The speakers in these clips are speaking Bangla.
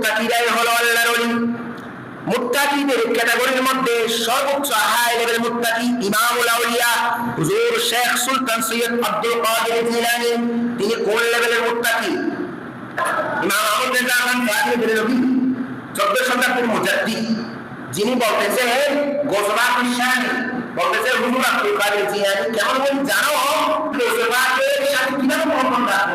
মুত্তাকিরাই হলো আল্লাহর ওলি। মুত্তাকিদের ক্যাটাগরির মধ্যে সর্বোচ্চ হাই লেভেল মুত্তাকি ইমামুল আউলিয়া, হুজুর শেখ সুলতান সৈয়দ আব্দুল কাদের জিলানী, তিনি কোন লেভেলের ইমাম আহমদ মুজাদ্দি যিনি গোসবা হুজুর আব্দুল কাদের জিলানী, কেমন বলি জানো গোসবাকে সাথে কীভাবে মহম্মদ রাখব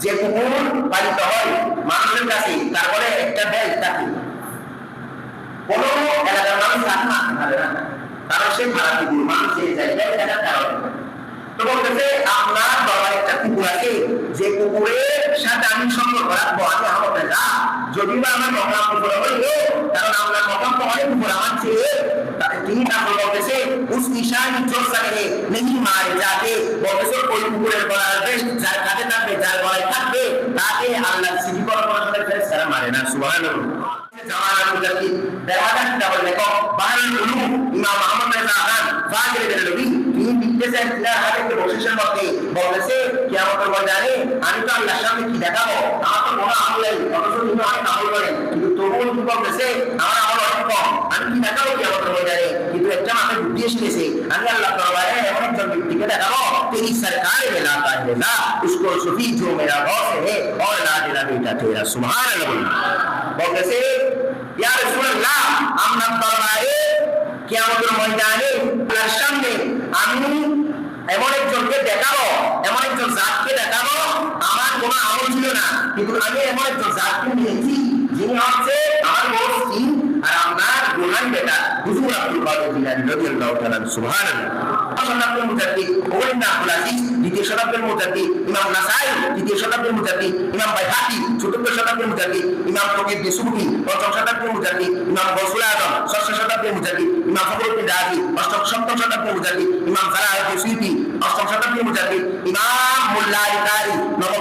যে হয় তারপরে একটা থাকে। কোন এলাকার মানুষ না না। সে কুকুর, মানুষ তো বলতেছে, আপনার গলায় একটা কুকুর আছে, যে কুকুরের সাথে আমি সম্পর্ক রাখব, আমি আহমদ রাজা। যদি বা আমার মকাম কুকুর হইল, কারণ আপনার মকাম তো অনেক কুকুর আমার চেয়ে তিনি বলতেছে নিশানি চোর সাকে নেই মারে, যাতে বলতেছে ওই কুকুরের যার কাছে থাকবে, যার গলায় থাকবে, তাকে আল্লাহ পর ফেরেশতারা মারে না, সুবহানাল্লাহ। জামানা মুজাদ্দি বেলাদান কিতাবের লেখক বাহারুল উলুম, ইমাম আহমদ রেজা খান ফাজিল আমল করেন কিন্তু একটা মাথায় বুদ্ধি এসেছে, আমি আল্লাহ দরবারে একজন ব্যক্তিকে দেখাবো তেরি সরকার में लाता है ना उसको सुफी जो मेरा बॉस है और ना तेरा बेटा तेरा सुभान अल्लाह বলতেছে ইয়া রাসূলুল্লাহ আমরা দরবারে কিয়ামতের ময়দানে আল্লাহর সামনে আমি এমন একজনকে দেখাবো এমন একজন জাতকে দেখাবো আমার কোনো আমল ছিল না কিন্তু আমি এমন একজন জাতকে নিয়েছি যিনি হচ্ছে আমার বড় স্ত্রী আর আপনার বেটা হুজুর আব্দুল কাদের জিলানী রাদিয়াল্লাহু তাআলা সুবহানাল্লাহ। শতাব্দীর মুজাদ্দিদ ওমর ইবনে আব্দুল আজিজ, দ্বিতীয় শতাব্দীর মুজাদ্দিদ ইমাম নাসাই, তৃতীয় শতাব্দীর মুজাদ্দিদ ইমাম বাইহাকি, চতুর্থ শতাব্দীর মুজাদ্দিদ ইমাম ফকির বিসুবকি পঞ্চম শতাব্দীর মুজাদ্দিদ ইমাম গৌসুল আজম, ষষ্ঠ শতাব্দীর মুজাদ্দিদ ইমাম ফখরুদ্দিন রাজি অষ্টম সপ্তম শতাব্দীর মুজাদ্দিদ ইমাম জালালউদ্দিন সুয়ুতি অষ্টম শতাব্দীর মুজাদ্দিদ ইমাম মুল্লা আলী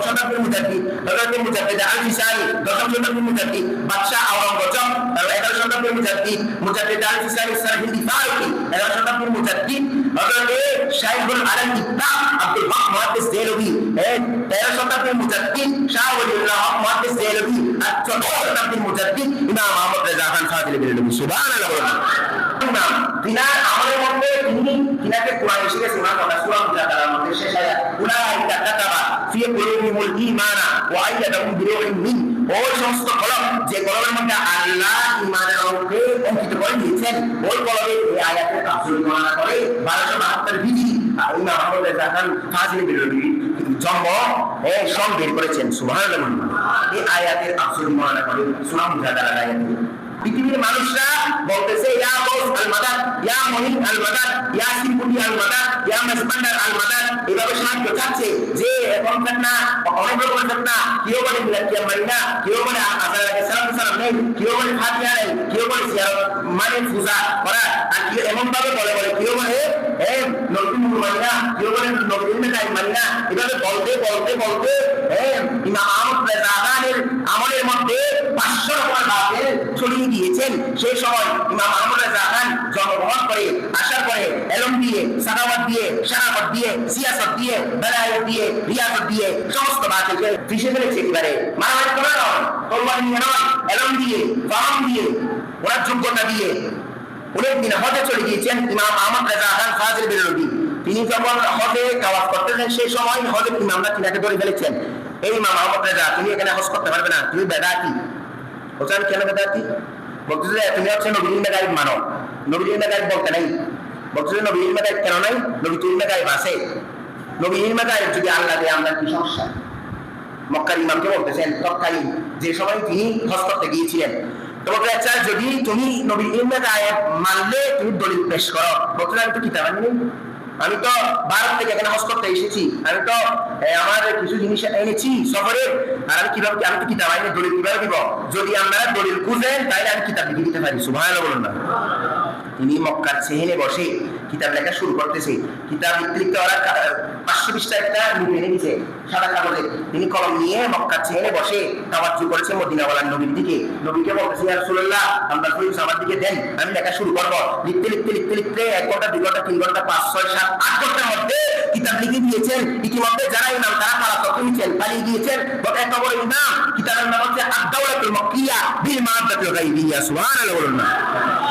শতাব্দীর মুজাদ্দিদ হযরত মুজাদ্দিদ আল ফিসানি দশম শতাব্দীর মুজাদ্দিদ বাদশাহ আওরঙ্গজেব এগারো শতাব্দীর মুজাদ্দিদ মুজাদ্দিদ আল ফিসানি সারহিন্দি ফারুকি এগারো শতাব্দীর মুজাদ্দিদ হযরত শাইখুল মধ্যে তিনি তিনাকে কোরআন গেছে ওনার কথা সূরা মুজাদালার মধ্যে শেষ আয়াত উলাইকা ফি কুলুবিহিমুল ঈমানা ওয়া আইয়াদাহুম বিরূহিন ওই সমস্ত কলম, যে কলমের মধ্যে আল্লাহ ঈমানের অঙ্কে অঙ্কিত করে দিয়েছেন ওই কলমে এই আয়াতের তাফসীর বর্ণনা করে 1272 হিজরি আর জন্ম করেছেন এই আয়াতে। পৃথিবীর মানুষরা মহিন আল মাদাদ ইয়া সিমপুটি আল মাদাদ ইয়া মাসবান্ডার আল মাদাদ এভাবে সাহায্য চাচ্ছে যে এখন না অনেক রকমের না কেউ বলে মিলাকিয়া মারিনা কেউ বলে আসার আগে সালাম সালাম নেই কেউ বলে ফাতিহা নেই কেউ বলে মানে পূজা করা আর কেউ এমন ভাবে বলে বলে কেউ বলে এ নতুন মারিনা কেউ বলে নতুন মেটাই মারিনা এভাবে বলতে বলতে বলতে দিয়ে সারাবত দিয়ে সিয়াসত দিয়ে বেলায়ত দিয়ে রিয়াসত দিয়ে সমস্ত বাতিলকে ফিসে ফেলেছে একেবারে। মারামারি করে নয় তলবার নিয়ে নয় এলম দিয়ে ফাহাম দিয়ে, ওনার যোগ্যতা দিয়ে। অনেক দিন হজে চলে গিয়েছেন ইমাম আহমদ রেজা খান ফাজিল বেরলবি তিনি যখন হজে কাওয়াজ করতেছেন সেই সময় হজের ইমামরা তিনাকে ধরে ফেলেছেন। এই ইমাম আহমদ রেজা, তুমি এখানে হজ করতে পারবে না, তুমি বেদাতি। বলছেন, কেন বেদাতি? বলতেছে, তুমি হচ্ছে নবীন মেগাইব মানো। নবীন মেগাইব বলতে নাই। বলতেছে নবীন মেগাইব কেন নাই? নবী তুল মেগাইব আছে। নবীন মেগাইব যদি আল্লাহ দেয়, আমরা কি সমস্যা? মক্কার ইমামকে বলতেছেন, তৎকালীন যে সময় তিনি হজ করতে গিয়েছিলেন, তো বলতে আচ্ছা যদি তুমি নবীর ইলমে গায়েব মানলে, তুমি দলিল পেশ করো। বলতে আমি তো কিতাব আনি আমি তো ভারত থেকে এখানে হজ করতে এসেছি। আমি তো আমার কিছু জিনিস এনেছি সফরে। আর আমি কীভাবে আমি তো কিতাব আইনে দলিল কীভাবে দিব? যদি আপনারা দলিল খুঁজেন, তাহলে আমি কিতাব দিতে পারি। সুভাষ বলুন না। তিনি মক্কার চেহেনে বসে কিতাব লেখা শুরু করতেছে। কিতাব ওরা কা- পাঁচশো পৃষ্ঠা একটা লিখে এনে দিছে, সাদা কাগজে। তিনি কলম নিয়ে মক্কার চেহেনে বসে তাওয়াজ্জু করেছে মদিনাওয়ালার নবীর দিকে। নবীকে বলতেছে, ইয়া রাসূলুল্লাহ, আমরা ফরিস আমার দিকে দেন, আমি লেখা শুরু করব। লিখতে লিখতে লিখতে লিখতে এক ঘণ্টা, দুই ঘণ্টা, তিন ঘণ্টা, পাঁচ, ছয়, সাত, আট ঘণ্টার মধ্যে কিতাব লিখে দিয়েছেন। ইতিমধ্যে যারা ইমাম, তারা পারা তথ্য নিচ্ছেন পালিয়ে গিয়েছেন। বড় একটা বড় ইমাম, কিতাবের নাম হচ্ছে আদ-দাওলাতুল মাক্কিয়া বিল মাদ্দাতুল গায়বিয়া সুবহানাল্লাহ, বলুন না।